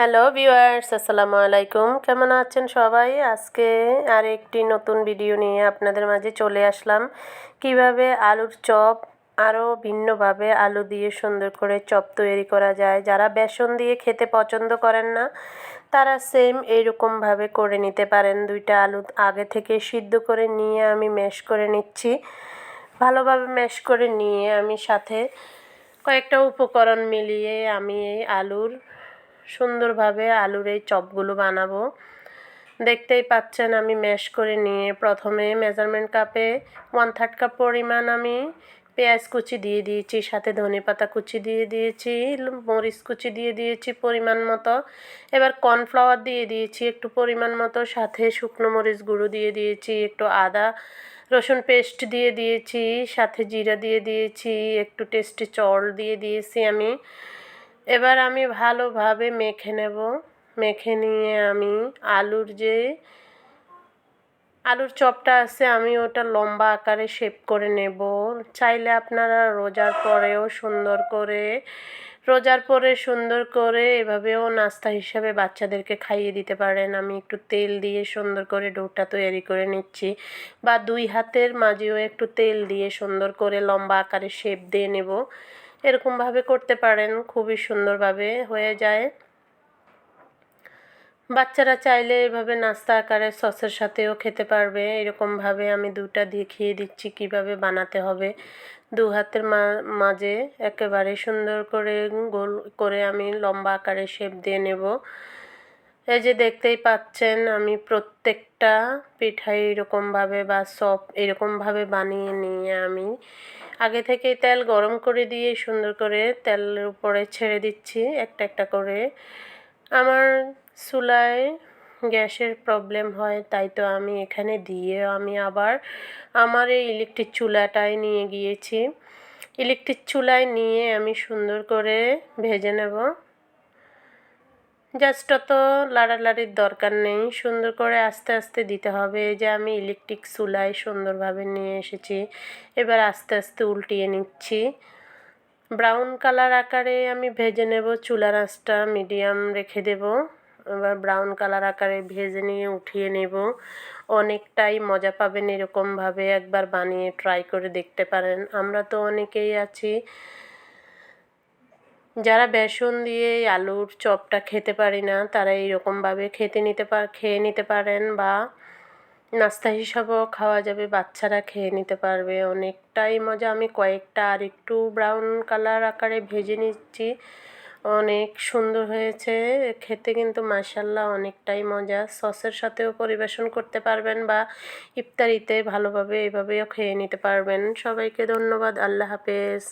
Hello viewers, আসসালামু আলাইকুম। কেমন আছেন সবাই? আজকে আর একটি নতুন ভিডিও নিয়ে আপনাদের মাঝে চলে আসলাম। কীভাবে আলুর চপ আরও ভিন্নভাবে আলু দিয়ে সুন্দর করে চপ তৈরি করা যায়, যারা বেসন দিয়ে খেতে পছন্দ করেন না, তারা সেম এইরকমভাবে করে নিতে পারেন। দুইটা আলু আগে থেকে সিদ্ধ করে নিয়ে আমি ম্যাশ করে নিচ্ছি। ভালোভাবে ম্যাশ করে নিয়ে আমি সাথে কয়েকটা উপকরণ মিলিয়ে আমি এই আলুর সুন্দরভাবে আলুর এই চপগুলো বানাবো। দেখতেই পাচ্ছেন আমি ম্যাশ করে নিয়ে প্রথমে মেজারমেন্ট কাপে ওয়ান থার্ড কাপ পরিমাণ আমি পেঁয়াজ কুচি দিয়ে দিয়েছি, সাথে ধনে পাতা কুচি দিয়ে দিয়েছি, মরিচ কুচি দিয়ে দিয়েছি পরিমাণ মতো। এবার কর্নফ্লাওয়ার দিয়ে দিয়েছি একটু পরিমাণ মতো, সাথে শুকনো মরিচ গুঁড়ো দিয়ে দিয়েছি, একটু আদা, রসুন পেস্ট দিয়ে দিয়েছি, সাথে জিরা দিয়ে দিয়েছি, একটু টেস্টি চল দিয়ে দিয়েছি আমি। এবার আমি ভালোভাবে মেখে নেব। মেখে নিয়ে আমি আলুর যে আলুর চপটা আছে, আমি ওটা লম্বা আকারে শেপ করে নেব। চাইলে আপনারা রোজার পরেও সুন্দর করে, রোজার পরে সুন্দর করে এভাবেও নাস্তা হিসাবে বাচ্চাদেরকে খাইয়ে দিতে পারেন। আমি একটু তেল দিয়ে সুন্দর করে ডোটা তৈরি করে নিচ্ছি বা দুই হাতের মাঝেও একটু তেল দিয়ে সুন্দর করে লম্বা আকারে শেপ দিয়ে নেব। এরকমভাবে করতে পারেন, খুবই সুন্দরভাবে হয়ে যায়। বাচ্চারা চাইলে এভাবে নাস্তা আকারে সসের সাথেও খেতে পারবে। এরকমভাবে আমি দুটা দেখিয়ে দিচ্ছি কীভাবে বানাতে হবে। দু হাতের মাঝে একেবারে সুন্দর করে গোল করে আমি লম্বা আকারে শেপ দিয়ে নেব। এই যে দেখতেই পাচ্ছেন, আমি প্রত্যেকটা পিঠাই এরকমভাবে বা সপ এরকমভাবে বানিয়ে নিয়ে আমি আগে থেকেই তেল গরম করে দিয়ে সুন্দর করে তেলের উপরে ছেড়ে দিচ্ছি, একটা একটা করে। আমার চুলায় গ্যাসের প্রবলেম হয়, তাই তো আমি এখানে দিয়ে আমি আবার আমার এই ইলেকট্রিক চুলাটায় নিয়ে গিয়েছি। ইলেকট্রিক চুলায় নিয়ে আমি সুন্দর করে ভেজে নেব। জাস্ট অত লাড়ালাড়ির দরকার নেই। সুন্দর করে আস্তে আস্তে দিতে হবে। যে আমি ইলেকট্রিক চুলায় সুন্দরভাবে নিয়ে এসেছি। এবার আস্তে আস্তে উল্টিয়ে নিচ্ছি। ব্রাউন কালার আকারে আমি ভেজে নেব। চুলার আঁচটা মিডিয়াম রেখে দেব। এবার ব্রাউন কালার আকারে ভেজে নিয়ে উঠিয়ে নেব। অনেকটাই মজা পাবেন এরকমভাবে একবার বানিয়ে ট্রাই করে দেখতে পারেন। আমরা তো অনেকেই আছি যারা বেসন দিয়ে আলুর চপটা খেতে পারি না, তারা এইরকমভাবে খেতে নিতে পার খেয়ে নিতে পারেন বা নাস্তা হিসাবেও খাওয়া যাবে, বাচ্চারা খেয়ে নিতে পারবে। অনেকটাই মজা। আমি কয়েকটা আর একটু ব্রাউন কালার আকারে ভেজে নিচ্ছি। অনেক সুন্দর হয়েছে। খেতে কিন্তু মাসাল্লাহ অনেকটাই মজা। সসের সাথেও পরিবেশন করতে পারবেন বা ইফতারিতে ভালোভাবে এভাবেও খেয়ে নিতে পারবেন। সবাইকে ধন্যবাদ। আল্লাহ হাফেজ।